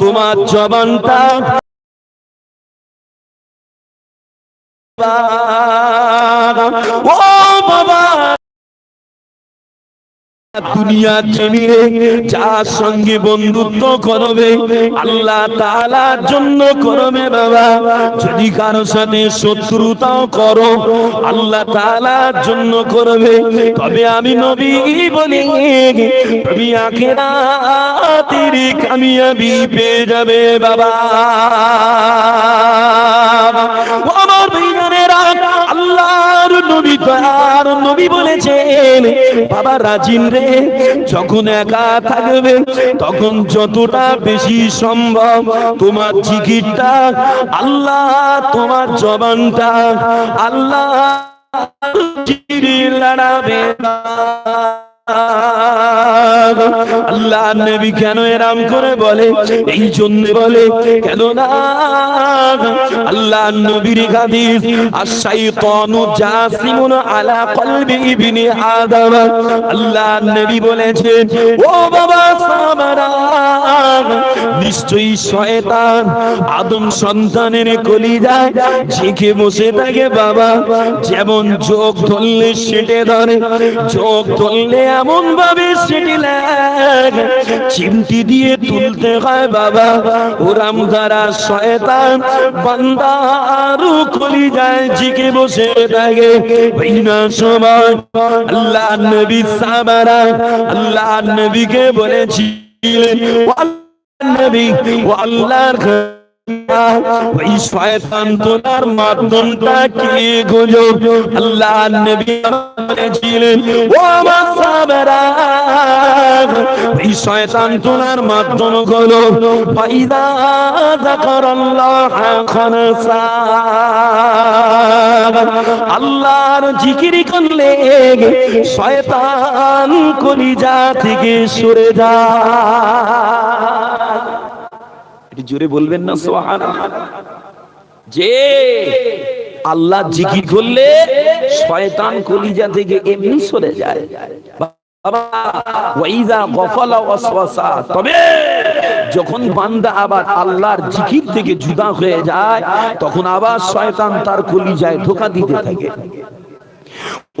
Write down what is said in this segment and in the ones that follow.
তোমার জবানটা ও বাবা। দুনিয়া জমিনে যার সঙ্গে বন্ধুত্ব করবে, আল্লাহ তাআলার জন্য করবে বাবা। যদি কারও সাথে শত্রুতাও করো, আল্লাহ তাআলার জন্য করবে। তবে আমি নবী বলি, তুমি আখেরাতের কামিয়াবি পেয়ে যাবে বাবা। আল্লাহর নবী তার নবী বলেছেন, বাবা রাজিন রে, যখন একা থাকবে, তখন যতটা বেশি সম্ভব তোমার জিকিরটা, আল্লাহ তোমার জবানটা, আল্লাহ জিকির লড়াবে আল্লাহ নবী কেন এরাম করে বলে? এই জন্য বলে কেন না আল্লাহ নবীর হাদিস, আশ-শাইতানু জাসিমুন আলা কলবি ইবনি আদম। আল্লাহ নবী বলেছেন ও বাবা সাহাবারা, নিশ্চয়ই শয়তান আদম সন্তানের কলিজায় ঝেঁকে বসে থাকে বাবা। যেমন চোখ ধরলে সেটে ধরে চোখ ধরলে এমন ভাবে সেটি চিমটি দিয়ে তুলতে হয় বাবা। ওরাম দ্বারা শয়তান বান্দারু কলি যায়, ঝিকে বসে থাকে। ওই না সময় আল্লাহ নবী সাবারা আল্লাহ নবীকে বলেছিলেন আল্লাহ নবী, ও আল্লাহর ওই শয়তান মাধ্যমটা কি গোজো আল্লাহ নবী বলেছিলেন, ও আমার সাহাবারা, ওই শয়তান মাধ্যম হলো ফাইদা যাকারাল্লাহ খানসা। আল্লাহর জিকির করলে শয়তান কলিজা থেকে সরে যায়। একটু জোরে বলবেন না সোহান যে আল্লাহ জিকির করলে শয়তান কলিজা থেকে এমনি সরে যায়। তবে যখন বান্দা আবার আল্লাহর জিকির থেকে জুদা হয়ে যায়, তখন আবার শয়তান তার কলিজায় ধোকা দিতে থাকে। ও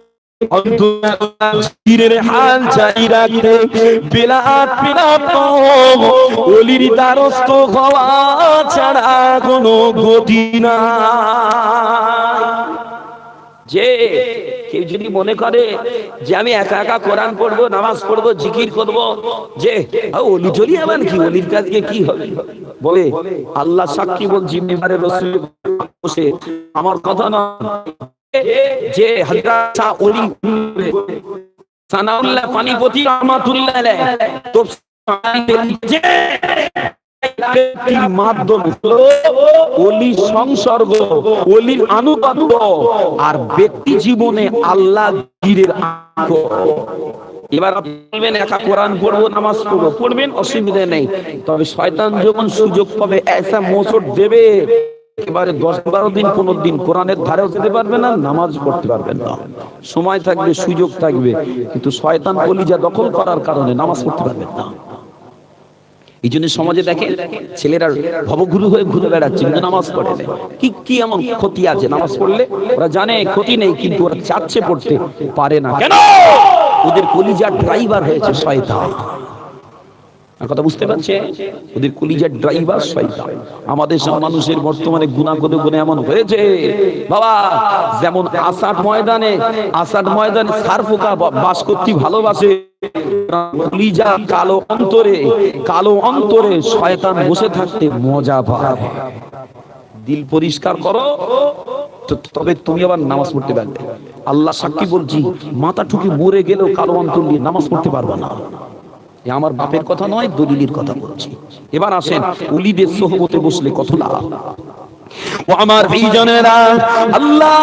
দ্বারস্থ হওয়া ছাড়া গতি না যে কেউ যদি মনে করে যে আমি একা একা কোরআন পড়ব, নামাজ পড়ব, জিকির করব, যে অলি টলি আবার কি? অলির কাজকে কি হবে? বলে, আল্লাহ সাক্ষী বল জিম্মেবারে রসুল বসে, আমার কথা না যে সংসর্গ অলির আর ব্যক্তি জীবনে আল্লাহ গিরের এবার বলবেন, একা কোরআন পড়ব, নামাজ পড়ব, পড়বেন, অসুবিধা নেই। তবে শয়তান যখন সুযোগ পাবে, এসা মোসট দেবে। এবারে দশ বারো দিন পনেরো দিন কোরআনের ধারেও যেতে পারবে না, নামাজ পড়তে পারবেন না। সময় থাকবে, সুযোগ থাকবে, কিন্তু শয়তান কলিজা দখল করার কারণে নামাজ পড়তে পারবেন না। এই জন্য সমাজে দেখে ছেলেরা ভবগুরু হয়ে ঘুরে বেড়াচ্ছে, কিন্তু নামাজ পড়ে না। কি কি এমন ক্ষতি আছে? নামাজ পড়লে ওরা জানে ক্ষতি নেই, কিন্তু ওরা চাচ্ছে পড়তে পারে না। কেন? ওদের কলিজার ড্রাইভার হয়েছে শয়তান। কথা বুঝতে পারছে? ওদের কলিজার ড্রাইভার শয়তান। আমাদের সব মানুষের বর্তমানে এমন হয়েছে। বাবা, যেমন ময়দানে ময়দানে বাস করতে ভালোবাসে। কলিজা কালো অন্তরে কালো অন্তরে শয়তান বসে থাকতে মজা পায়। দিল পরিষ্কার করো তবে তুমি আবার নামাজ পড়তে পারবে। আল্লাহ সাক্ষী বলছি, মাথা ঠুকি মরে গেলেও কালো অন্তর নিয়ে নামাজ পড়তে পারবে না। আমার বাপের কথা নয়, দলিলের কথা বলছি। এবার আসেন উলিদের সোহবতে বসলে কত লাভ ও আমার বিজনেরা আল্লাহ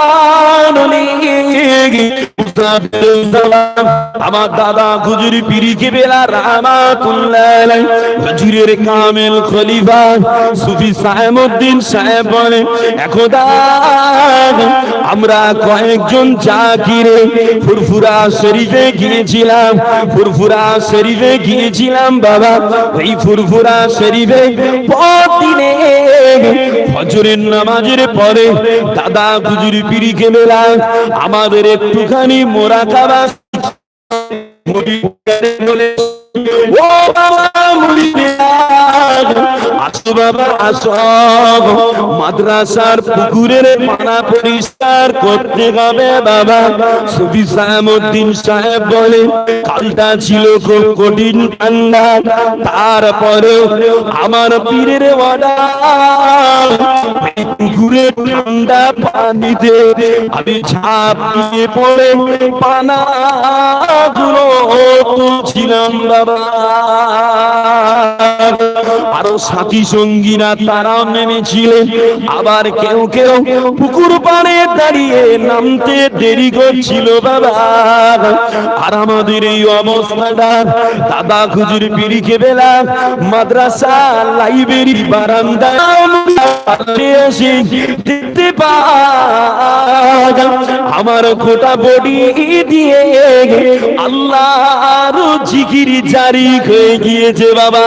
আমার দাদা বেলা হুজুরের কামেল খলিফা সুফি সাহেবউদ্দিন সাহেব বলে আমরা কয়েকজন জাকিরে ফুরফুরা শরীফে গিয়েছিলাম, ফুরফুরা শরীফে গিয়েছিলাম বাবা, ওই ফুরফুরা শরীফে প্রতিদিনে ফজরের নামাজের পরে দাদা গুজরি পিরিকে বেলা আমাদের একটুখানি মোরাকাবা ও বাবা মুড়িয়া আসো বাবা আসো মাদ্রাসার পুকুরের পানা পরিষ্কার করতে হবে বাবা। সুফি সাহেবউদ্দিন সাহেব বলে কালটা ছিল খুব কঠিন ঠান্ডা। তারপরে আমার পীরের অর্ডার পুকুরে ঠান্ডা পানিতে আমি ঝাঁপ দিয়ে পড়ে পানা গুলো ছিলাম বাবা। আরও সাথী সঙ্গীরা তারাও নেমেছিলেন আবার কেউ কেউ পুকুর পাড়ে দাঁড়িয়ে নামতে দেরি করছিল বাবা। আর আমাদের এই অবস্থাটা দাদা খুজুর পিড়িকে বেলা মাদ্রাসা লাইব্রেরি বারান্দা দেখতে আমার গোটা বডি দিয়ে আল্লাহর জিকির জারি হয়ে গিয়েছে বাবা।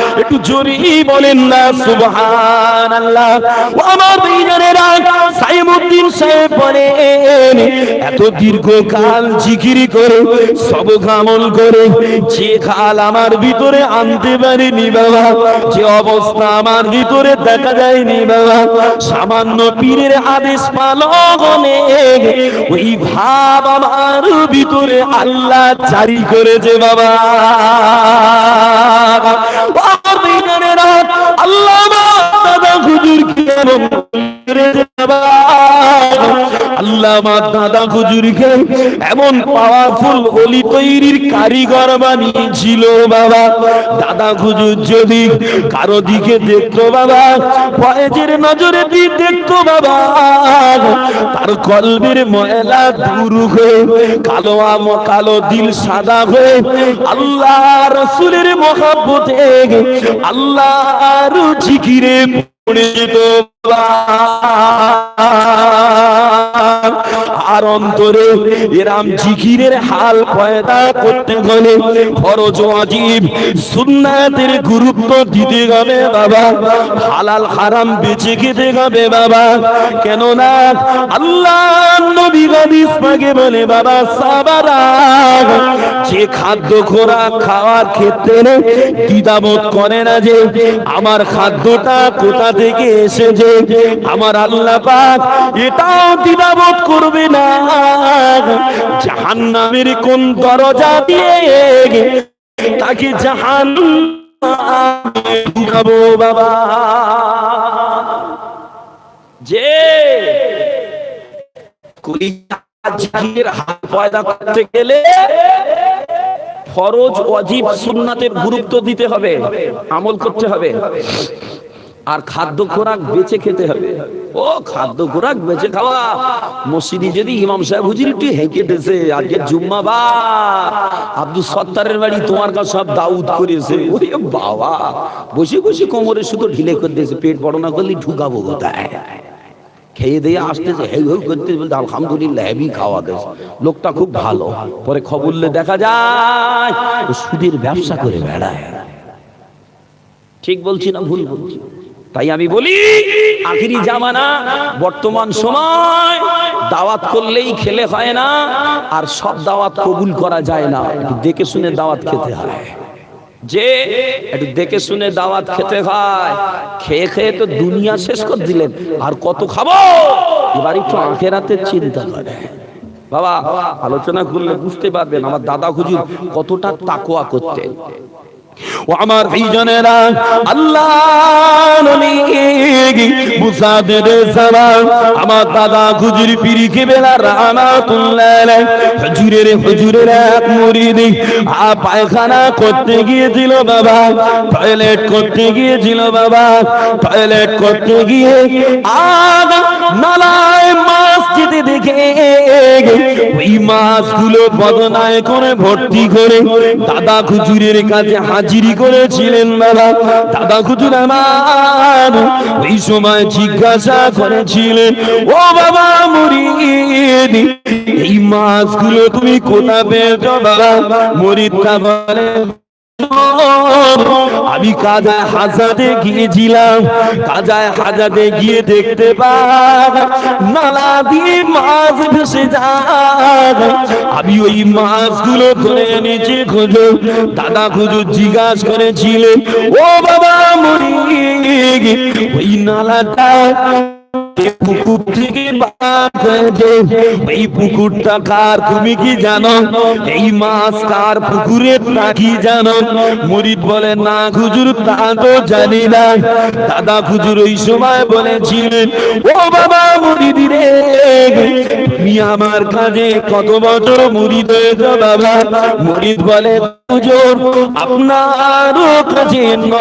একটু জোরে বলেন না সুবহান আল্লাহ ও আমার ভাইজানেরা সাইমুদ্দিন সাহেব বলেন, এত দীর্ঘকাল জিকির করে সব আমল করে, যে খাল আমার ভিতরে আনতে পারিনি বাবা, যে অবস্থা আমার ভিতরে দেখা যায়নি বাবা, সামান্য পীরের আদেশ পালনে ওই ভাব আমার ভিতরে আল্লাহ জারি করেছে বাবা। আমার আল্লাহ হুজুর করেছে বাবা আল্লাহ আমার দাদা হুজুরকে এমন পাওয়ারফুল অলি তৈরির কারিগর বানিয়েছিল বাবা। দাদা হুজুর যদি কারও দিকে দেখতো বাবা, ফয়েজের নজরে দেখতো বাবা, তার কলবের ময়লা দূর হয়ে কালো আম কালো দিল সাদা হয়ে আল্লাহ রসুলের মহাব্বতে, আল্লাহর জিকিরে পড়ে যেত। আর অন্তরে এরাম হাল পয়দা করতে খরচ আজীব। সুন্নাতের গুরুত্ব দিতে বাবা, হালাল হারাম বেঁচে খেতে বাবা। আল্লাহ নবী হাদিস পাকে বলে বাবা, সাবারা যে খাদ্য খোরাক খাওয়ার ক্ষেত্রে দ্বিধাবোধ করে না যে, আমার খাদ্যটা কোথা থেকে এসেছে? আমার আল্লাহ পাক এটাও দ্বিধাবোধ করবে না। জাহান্নামের কোন দরজা দিয়ে তাকে জাহান ঢুকাবো বাবা। যে হাত পয়দা করতে গেলে ফরজ অজীব সুন্নাতের গুরুত্ব দিতে হবে, আমল করতে হবে। আর খাদ্য খোরাক বেঁচে খেতে হবে। ও, খাদ্য খোরাক বেঁচে খাওয়া। মসজিদে যদি ইমাম সাহেব হুজুর একটু হেঁকে দিয়েছে আজকে জুম্মা বা। আব্দুল সত্তারের বাড়ি তোমার কাছে সব দাউদ করেছে। ওরে বাবা, বসে বসে কোমরে শুধু ঢিলে করে দিয়েছে, পেট বড় না করলে ঢুকাবো কোথায়? খেয়ে দিয়ে আসতেছে, হেউ হেউ করতে বলতে আলহামদুলিল্লাহ হেভি খাওয়া দেয় লোকটা খুব ভালো। পরে খবরলে দেখা যায় সুদের ব্যবসা করে বেড়ায়। ঠিক বলছি না ভুল বলছি? তাই আমি বলি, আখিরি জামানা, বর্তমান সময়, দাওয়াত করলেই খেলে হয় না, আর সব দাওয়াত কবুল করা যায় না। দেখে শুনে দাওয়াত খেতে হয়। যে একটু দেখে শুনে দাওয়াত খেতে হয়, খেয়ে খেয়ে তো দুনিয়া শেষ করে দিলেন, আর কত খাব? এবার একটু আখেরাতে চিন্তা করে। বাবা, আলোচনা করলে বুঝতে পারবেন, আমার দাদা হুজুর কতটা তাকোয়া করতেন। ও আমার ভাইজানেরা আল্লাহ আমার দাদা এক আ পায়খানা করতে গিয়েছিল বাবা, টয়লেট করতে গিয়েছিল বাবা, টয়লেট করতে গিয়ে আগ নালায় মাছ দেখে ওই মাছগুলো বদনায় করে ভর্তি করে দাদা খুচুরের কাছে হাজিরি করেছিলেন বাবা। দাদা খুচুর আমার ওই সময় জিজ্ঞাসা করেছিলেন, ও বাবা মুড়ি এই মাছগুলো তুমি কোথা পেয়েছ বাবা? মরিদা বলে আমি কাজায় হাজাতে গিয়েছিলাম, কাজায় হাজাতে গিয়ে দেখতে পাই নালা দিয়ে মাছ ভেসে যায় আমি ওই মাছগুলো ধরে এনেছি খুঁজো। দাদা খুঁজো জিজ্ঞাসা করেছিলেন ও বাবা মরি ওই নালাটা পুকুর থেকে হয়েছে এই পুকুরটা কার? তুমি কি জানো? এই মাছ কার কি জানো? বলে, না তা তো জানি না। দাদা ওই সময় বলেছিলেন ও বাবা রে, তুমি আমার কাজে কত বছর মুরিদ হয়েছ বাবা? মুরিদ বলে হুজুর আপনার কাছে ন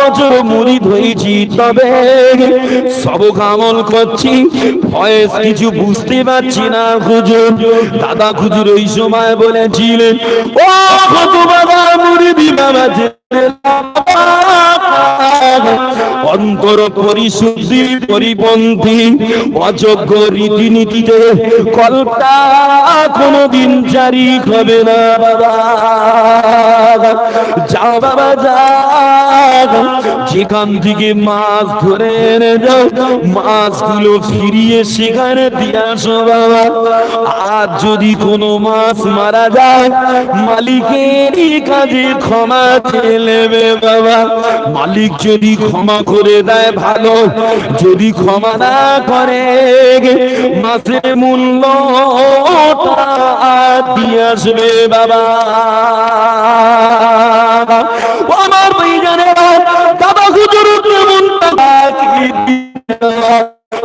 বছর মুরিদ হয়েছি, তবে সবক আমল করছি, ভয়েস কিছু বুঝতে পারছি না হুজুর। দাদা খুজুর ওই সময় বলেছিলেন ও বাবা মুড়ি বাবা অন্তর পরিশুদ্ধি, পরিপন্থী, অযোগ্য রীতিনীতিতে কলটা কোনদিন জারি হবে না, বাবা। যাও, বাবা যা যেখান থেকে মাছ ধরে এনে যাও মাছগুলো ফিরিয়ে সেখানে দিয়ে আসো, বাবা। আর যদি কোনো মাছ মারা যায়, মালিকেরই কাজে ক্ষমা ছেলেবে বাবা। মালিক যদি ক্ষমা করে দেয় ভালো, যদি ক্ষমা না করে, মাসে মূল্য দিয়ে আসবে বাবা। আমার ভাইজানেরা বাবা হুজুর কেমন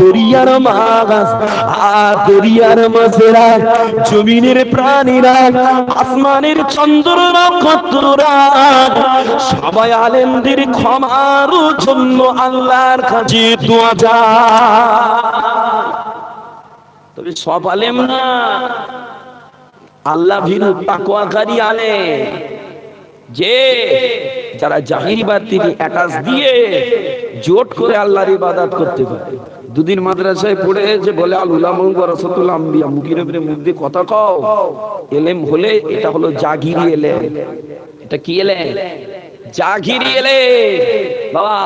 দরিয়ার দরিয়ার জমিনের প্রাণীরা আসমানের চন্দ্র নক্ষত্ররা সবাই আলেমদের ক্ষমার জন্য আল্লাহর কাছে দোয়া তবে সব আলেম না আল্লাহ ভীরু তাকওয়াকারী আলেম। যে যারা জাহিরিবাদ থেকে একাজ দিয়ে জোট করে আল্লাহর ইবাদত করতে পারে। দুদিন মাদ্রাসায় পড়ে যে বলে, আল উলামা ওয়ারাসাতুল আম্বিয়া। মুখের উপরে মুখ দিয়ে কথা কও। এলেম হলে এটা হলো জাগিরি এলেম। এটা কি জাগিরি এলে বাবা,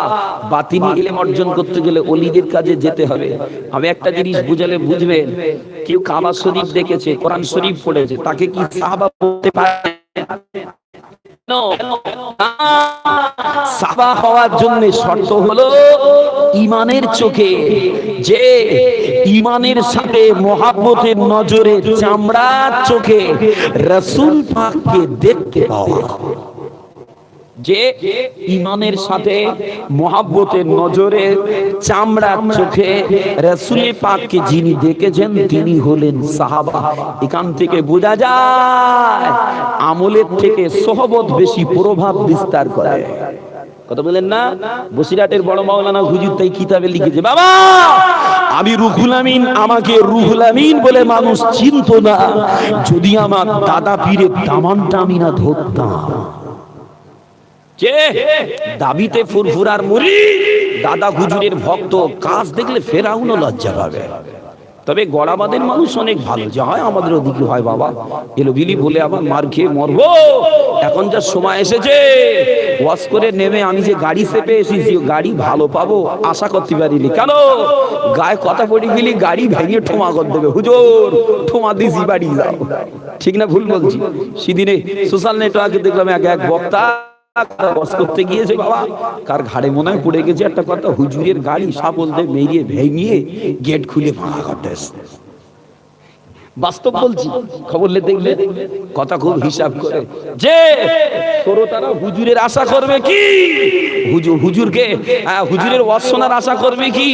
বাতিনি এলেম অর্জন করতে গেলে অলিদের কাজে যেতে হবে। আমি একটা জিনিস বুঝালে বুঝবেন, কেউ কাবা শরীফ দেখেছে, কোরআন শরীফ পড়েছে, তাকে কি সাহাবা বলতে পারে? সাবা হওয়ার জন্য শর্ত হলো ইমানের চোখে, যে ইমানের সাথে মহাব্বতের নজরে চামড়ার চোখে রসুল পাককে দেখতে পাওয়া। যে ইমানের সাথে মহাব্বতের নজরে চামড়ার চোখে রসুল পাককে যিনি দেখেছেন, তিনি হলেন সাহাবা। এখান থেকে বোঝা যায়, আমলের থেকে সহবত বেশি প্রভাব বিস্তার করে। কথা বলেন না? বসিরহাটের বড় মাওলানা হুজুর তাই কিতাবে লিখেছে, বাবা, আমি রুহুল আমিন, আমাকে রুহুল আমিন বলে মানুষ চিনতো না। যদি আমার দাদা পীরের দামানটা আমি না ধরতাম। যে দাবিতে ফুরফুরার মুড়ি। দাদা হুজুরের ভক্ত, কাজ দেখলে ফেরাউনও লজ্জা পাবে। তবে গড়াবাদের মানুষ অনেক ভালো, যে হয় আমাদের ওদিকে হয় বাবা। এলো বিলি বলে আবার মার খেয়ে মরবো। এখন যা সময় এসেছে, ওয়াশ করে নেমে আমি যে গাড়ি চেপে এসেছি গাড়ি ভালো পাবো, আশা করতে পারিনি। কেন? গায়ে কথা পড়ে গেলি, গাড়ি ভেঙে ঠোমা কর দেবে। হুজুর ঠোমা দিছি বাড়ি যাও ঠিক না ভুল বলছি? সেদিনে সোশ্যাল নেটওয়ার্কে দেখলাম এক এক বক্তা বস করতে গিয়েছে বাবা কার ঘাড়ে মনে হয় পড়ে গেছে একটা কথা হুজুরের গাড়ি সাবল দিয়ে মেরিয়ে ভেঙিয়ে গেট খুলে ভাঙা করতে। বাস্তব বলছি, খবর লে দেখলে কথা খুব হিসাব করে। যে শ্রোতারা হুজুরের আশা করবে কি? হুজুর হুজুরকে হুজুরের ওয়াজ শোনার আশা করবে কি?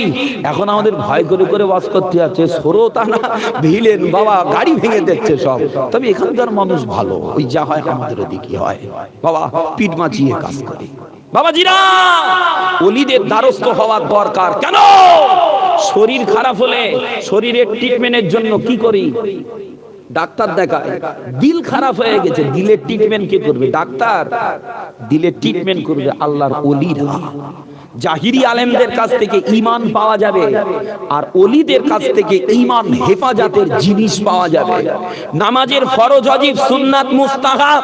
এখন আমাদের ভয় করে করে ওয়াজ করতে যাচ্ছে শ্রোতা না ভিলেন বাবা, গাড়ি ভেঙে দিচ্ছে সব। তবে এখানকার মানুষ ভালো, ওই যা হয় আমাদের ওদিকে হয়। বাবা, পিঠ মাচিয়ে কাজ করে। বাবাজিরা অলিদের দ্বারস্থ হওয়ার দরকার। কেন? শরীর খারাপ হলে শরীরের ট্রিটমেন্টের জন্য কি করি? ডাক্তার দেখায়, দিল খারাপ হয়ে গেছে, দিলের ট্রিটমেন্ট কে করবে? ডাক্তার, দিলের ট্রিটমেন্ট করবে আল্লাহর অলিরা জাহিরি আলেমদের কাছ থেকে ঈমান পাওয়া যাবে, আর অলিদের কাছ থেকে ইমান হেফাজতের জিনিস পাওয়া যাবে। নামাজের ফরজ অজিব সুন্নাত, মুস্তাহাব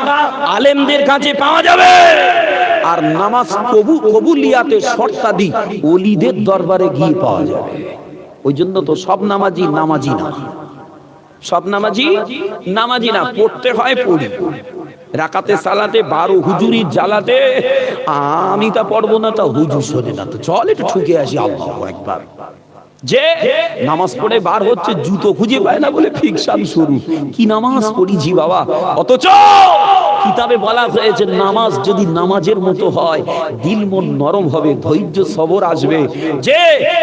আলেমদের কাছে পাওয়া যাবে। আর নামাজ কবু, কবুলিয়াতে শর্তাদি অলিদের দরবারে গিয়ে পাওয়া যাবে। ওই জন্য তো সব নামাজি নামাজি না। সব নামাজি নামাজি না, পড়তে হয় পড়ি। রাকাতে, সালাতে, বারো হুজুরি জ্বালাতে, আমি তা পড়ব না, তা হুজুর শোনে না। তো চল একটু ঠুকে আসি, আল্লাহ একবার যে নামাজ পড়ে বার হচ্ছে, জুতো খুঁজে পায় না বলে ফিকশন শুরু। কি নামাজ পড়িছি বাবা? অথচ কিতাবে বলা হয়েছে, নামাজ যদি নামাজের মতো হয়, দিল মন নরম হবে, ধৈর্য সবর আসবে। যে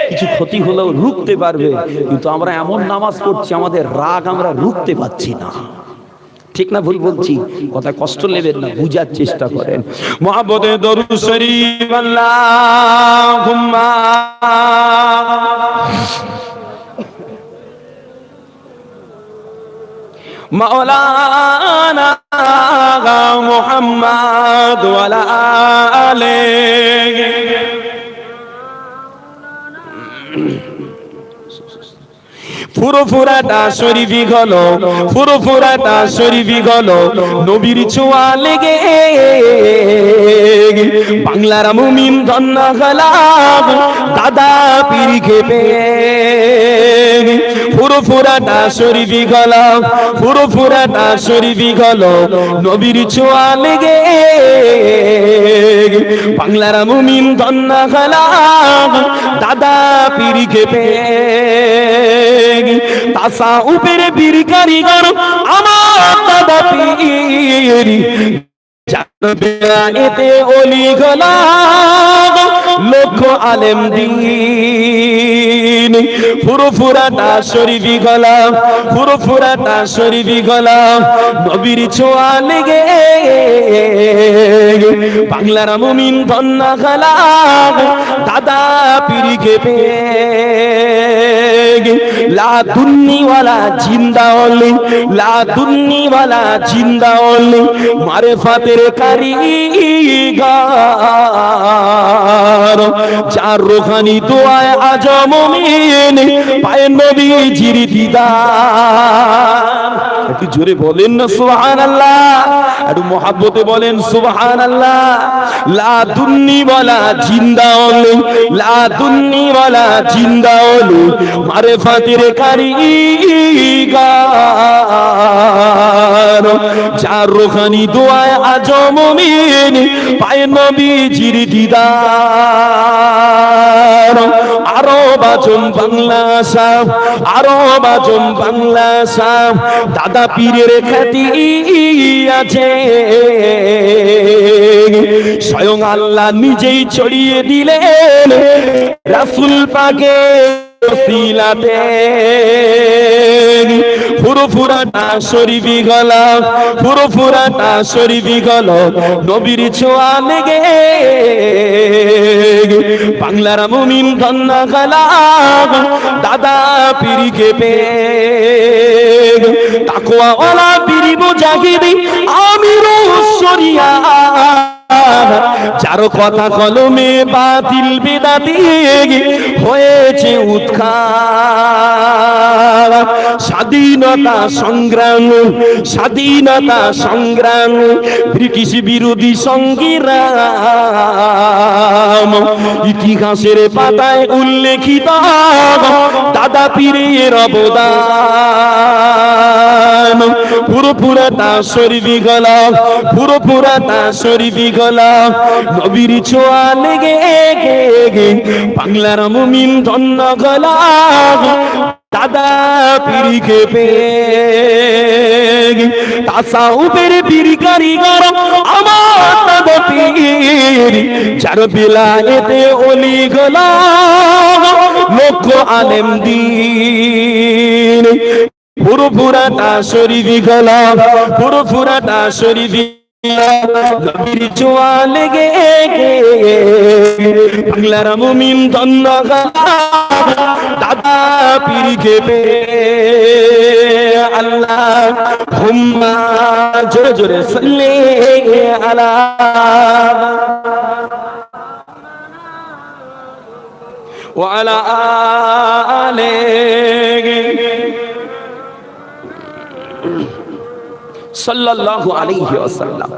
কিছু ক্ষতি হলেও রুখতে পারবে। কিন্তু আমরা এমন নামাজ পড়ছি, আমাদের রাগ আমরা রুখতে পারছি না। ঠিক না ভুল বলছি? কথা কষ্ট নেবেন না, বুঝার চেষ্টা করেন। মোহাম্মদে দরুদ শরীফ, আল্লাহুম্মা। মাওলানা মুহাম্মদ ওয়ালা আলিহি। ফুরফুরাটা শরীফি গল ফুরফুরাটা শরীফি গল নবীর ছোঁয়া লেগে বাংলার মুমিন ধন্য গলাম দাদা পীর খেপে। ফুরফুরাটা শরীফি গল ফুরফুরাটা শরীফি গল নবীর ছোঁয়া লেগে বাংলার মুমিন ধন্য গলাম দাদা পীর খেপে। তাসা উপরে বীর কারিগর আমার দাদা পীর জানবে এতে অলি গলাম লক্ষ আলেম দিন। পুরো ফুরফুরাটা শরীফি গলাম, ফুরফুরাটা শরীফি গলাম। নবীর ছোঁয়া লেগে বাংলার মুমিন ধন্না গলাম দাদা পীর খেপে লা দুন্নি ওয়ালা জিন্দা অলি, লা দুন্নি ওয়ালা জিন্দা অলি, মারেফাতের কারিগর যার রোহানি দোয়ায় আজ মুমিন পায় নবীজির দিদার। একটু জোরে বলেন না, সুবহানাল্লাহ। একটু মহাব্বতে বলেন, সুবহানাল্লাহ। লা দুন্নি ওয়ালা জিন্দা অলি লা দুন্নি ওয়ালা জিন্দা অলি মারেফাতের কারিগর। চার রোহানি দোয়ায় আজ মুমিন, পায় নবীজির দিদার। আরও বাজম বাংলা সাহ আরও বাজম বাংলা সাহ দাদা পীরের খ্যাতি আছে। স্বয়ং আল্লাহ নিজেই ছড়িয়ে দিলেন। রাসুল পাকে ওসিলাতে পুরো পুরাটা শরীফি গলা পুরো পুরাটা শরীফি গল, নবীর ছোঁয়া লেগে। বাংলার মুমিন ধন্না গলা দাদা পিরিকে পে তাকওয়া ওলা পিরি মুজাহিদি আমিরু সরিয়া যার কথা কলমে বাতিল বেদাতি হয়েছে উৎখার স্বাধীনতা সংগ্রাম স্বাধীনতা সংগ্রাম, ব্রিটিশ বিরোধী সংগ্রাম। ইতিহাসের পাতায় উল্লেখিত দাদা পীরের অবদান। পুরো পুরাটা শরীফি গলা পুরো পুরাটা শরীফি গলা নবীর ছোঁয়া লেগে বাংলার মুমিন ধন্য গলা দাদা পিরিকে পে তাসাউপের পিরি কারিগর আমার দাদা পীর যার বিলায়েতে অলি গলা লক্ষ আলেম দিন। পুরো পুরাটা শরীফি গলা পুরো পুরাটা শরীফি নবীর ছোঁয়া লেগে গে বাংলার মুমিন ধন্য দাদা পীরকে পে আল্লাহ হুম্মা জোরে জোরে সাল্লে আলা وعلى آله সাল্লাল্লাহু আলাইহি ওয়াসাল্লাম।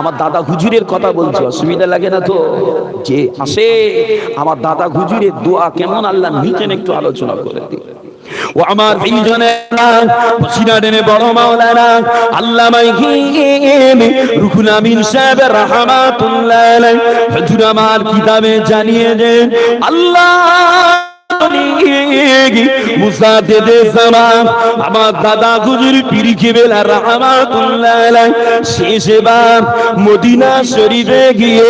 আমার দাদা হুজুরের কথা অসুবিধা লাগে না তো? যে আসে, আমার দাদা হুজুরের দোয়া কেমন আল্লাহ নিচেন একটু আলোচনা করে দিই। ও আমার বড় মাওলানা আমিন সাহেব রাহমাতুল্লাহ আমার কিতাবে জানিয়ে দেন? আল্লাহ আমার দাদা গুজুর পিরিকে বেলা রহমাতুল্লাহ শেষবার মদিনা শরীফে গিয়ে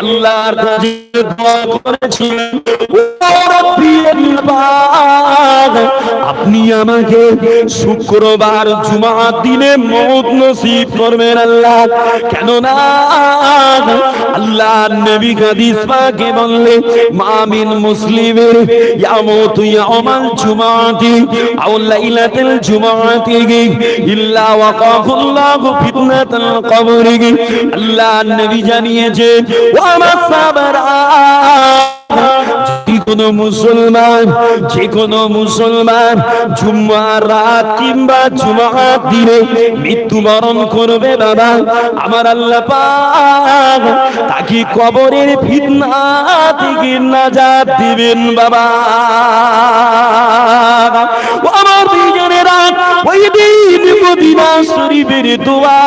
আল্লাহর কাছে দোয়া করেছিলেন, ও রব্বি বাগ আপনি আমাকে শুক্রবার জুমা দিনে মত নসিব করবেন আল্লাহ। কেন না আল্লাহ নবী হাদিস পাকে বললে, মামিন মুসলিমের ইয়ামুতু ইয়াউমাল জুমাতি আও লাইলাতুল জুমাতি ইল্লা ওয়াকাফুল্লাহু ফিতনাতুল কবরি। আল্লাহ নবী জানিয়েছেন ওয়া মাসাবারা কোনো মুসলমান, যে কোনো মুসলমান জুম্মার রাত কিংবা জুমার দিনে মৃত্যুবরণ করবে বাবা। আমার আল্লাহ পাক তাকে কবরের ফিতনা থেকে নাজাত দিবেন বাবা। আমার দুইজনেরা, ওই দিন মদিনা শরীফের দোয়া,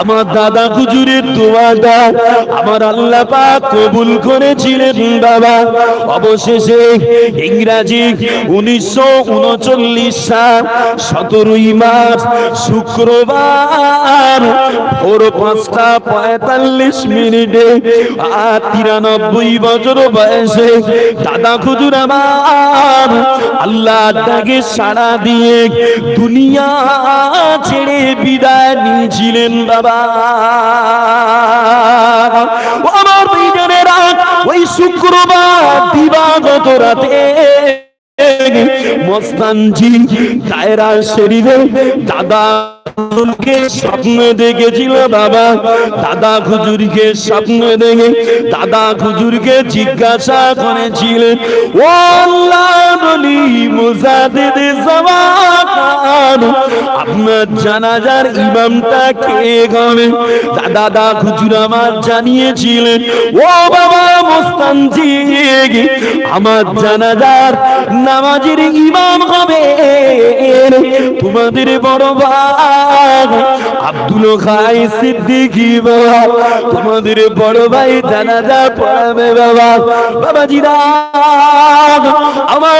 আমার দাদা হুজুরের দোয়াটা আমার আল্লাহ পাক কবুল করেছিলেন বাবা। অবশেষে ইংরাজি উনিশশো উনচল্লিশ সাল সতেরোই মার্চ শুক্রবার ভোর পাঁচটা পঁয়তাল্লিশ মিনিটে আর তিরানব্বই বছর বয়সে দাদা খুজুর আমার আল্লাহ তাকে সাড়া দিয়ে দুনিয়া ছেড়ে বিদায় নিয়েছিলেন বাবা। আমার দুইজনেরা ওই শুক্রবার দিবাগত রাতে মস্তানজি দায়রা শরীরে দাদা স্বপ্ন দেখেছিল বাবা। দাদা স্বপ্ন দেখে, দাদা জিজ্ঞাসা করেছিলেন আপনার জানাজার ইমামটা কে দাদা দা আমার জানিয়েছিলেন, ও বাবা মোস্তানজি আমার জানাজার নামাজের ইমাম হবে। তোমাদের বড় ভাই আব্দুল খাই সিদ্দিকি বাবা তোমাদের বড় ভাই জানাজা পড়াবে বাবা। বাবাজিরা আমার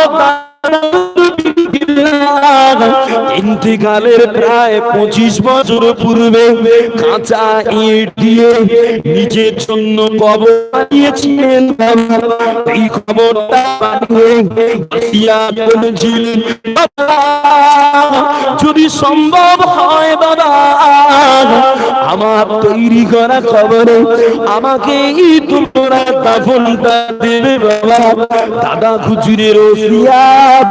ইন্তিকালের প্রায় পঁচিশ বছর পূর্বে কাঁচা ইট দিয়ে নিজের জন্য এই খবরটা যদি সম্ভব হয় বাবা, আমার তৈরি করা খবরে আমাকে দেবে বাবা। দাদা খুচুরের ওসিয়াত